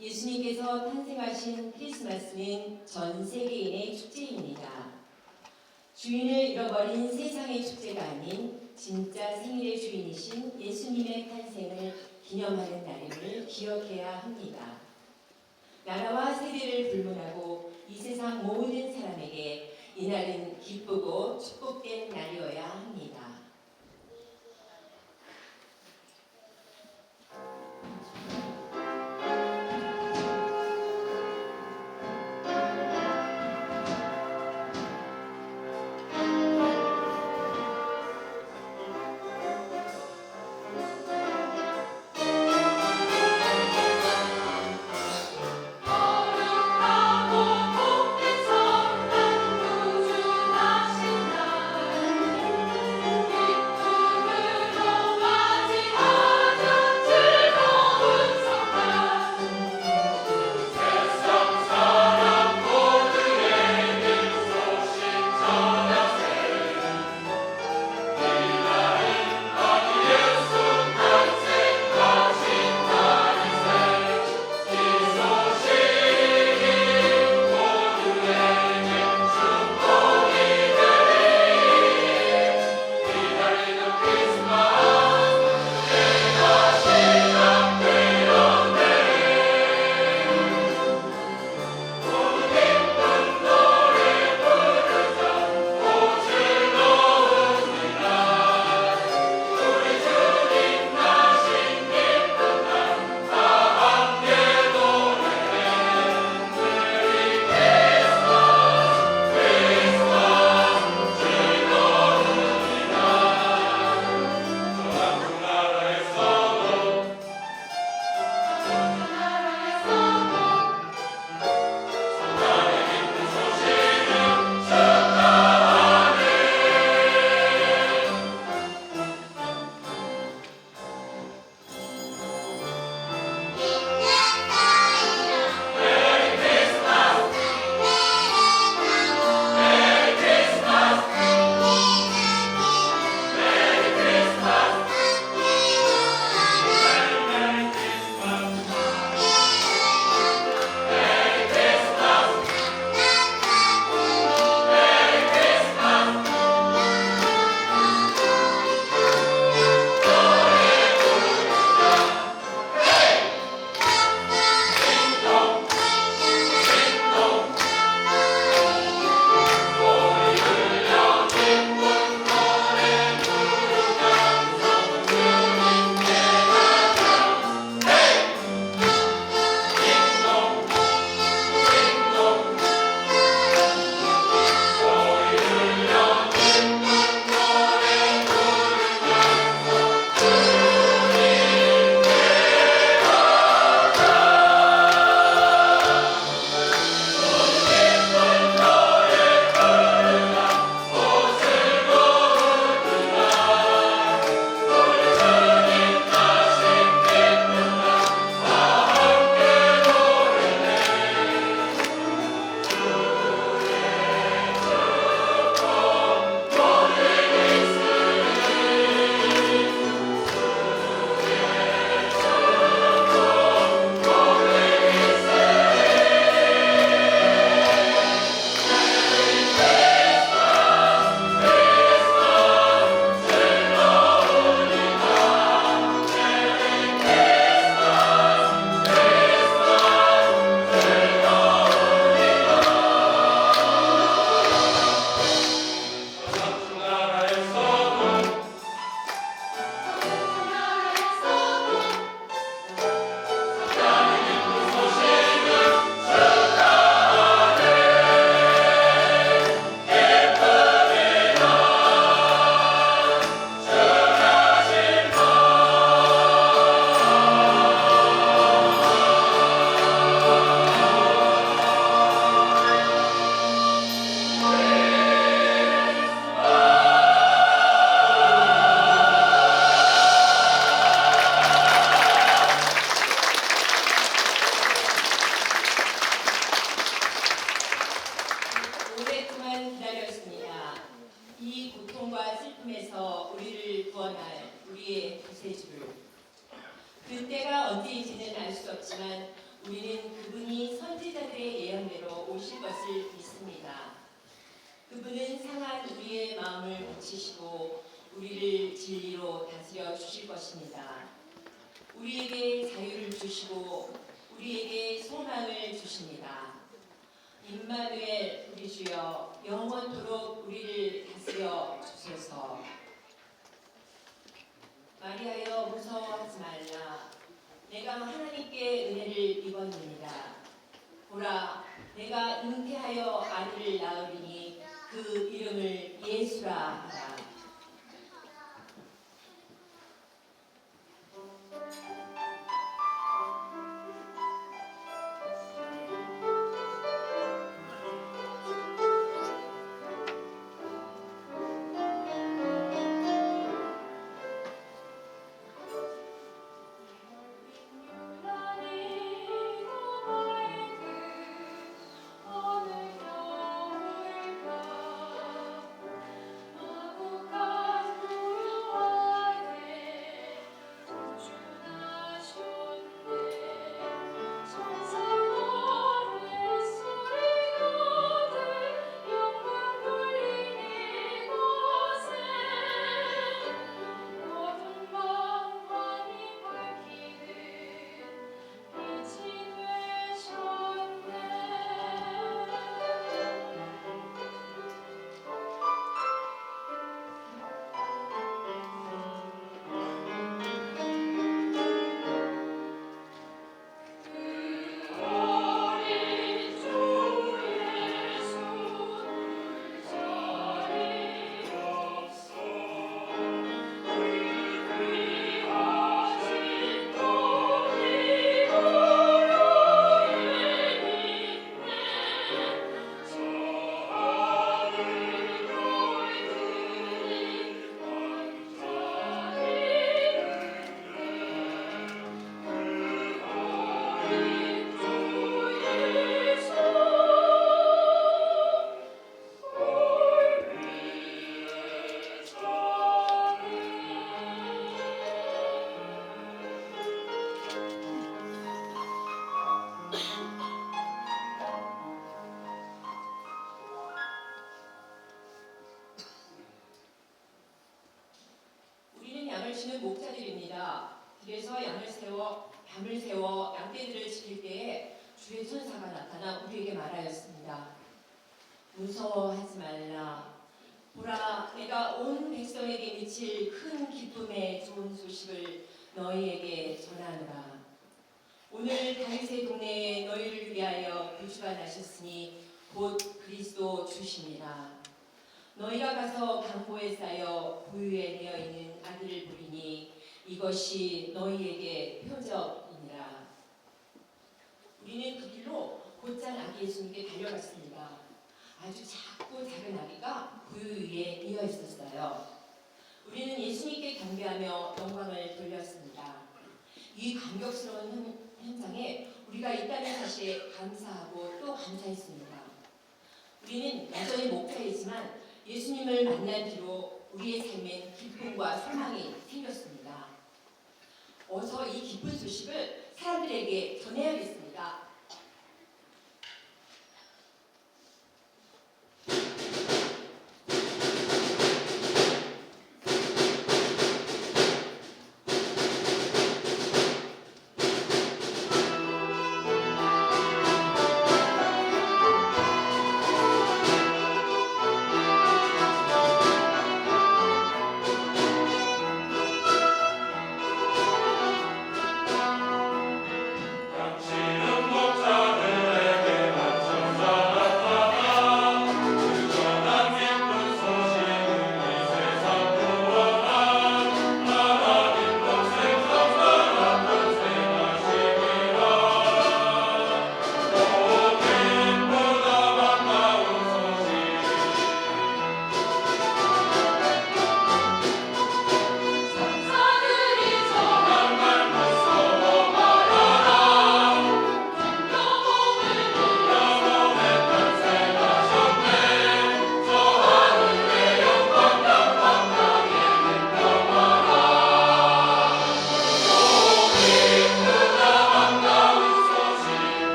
예수님께서 탄생하신 크리스마스는 전 세계인의 축제입니다. 주인을 잃어버린 세상의 축제가 아닌 진짜 생일의 주인이신 예수님의 탄생을 기념하는 날임을 기억해야 합니다. 나라와 세대를 불문하고 이 세상 모든 사람에게 이날은 기쁘고 축복된 날이어야 합니다. 것입니다. 우리에게 자유를 주시고 우리에게 소망을 주십니다. 임마누엘 우리 주여 영원토록 우리를 다스려 주소서. 마리아여 무서워하지 말라. 내가 하나님께 은혜를 입었느니라. 보라, 내가 잉태하여 아들을 낳으리니 그 이름을 예수라 하라. 우리에게 말하였습니다. 무서워하지 말라. 보라, 내가 온 백성에게 미칠 큰 기쁨의 좋은 소식을 너희에게 전하노라. 오늘 다윗의 동네에 너희를 위하여 교주가 나셨으니 곧 그리스도 주시니라. 너희가 가서 강보에 쌓여 보유에 되어 있는 아들을 보리니 이것이 너희에게 표적이니라. 우리는 그 길로 곧장 아기 예수님께 달려갔습니다. 아주 작고 작은 아기가 부유 위에 이어 있었어요. 우리는 예수님께 경배하며 영광을 돌렸습니다. 이 감격스러운 현- 현장에 우리가 있다는 사실에 감사하고 또 감사했습니다. 우리는 여전히 목자이지만 예수님을 만난 뒤로 우리의 삶엔 기쁨과 소망이 생겼습니다. 어서 이 기쁜 소식을 사람들에게 전해야겠습니다.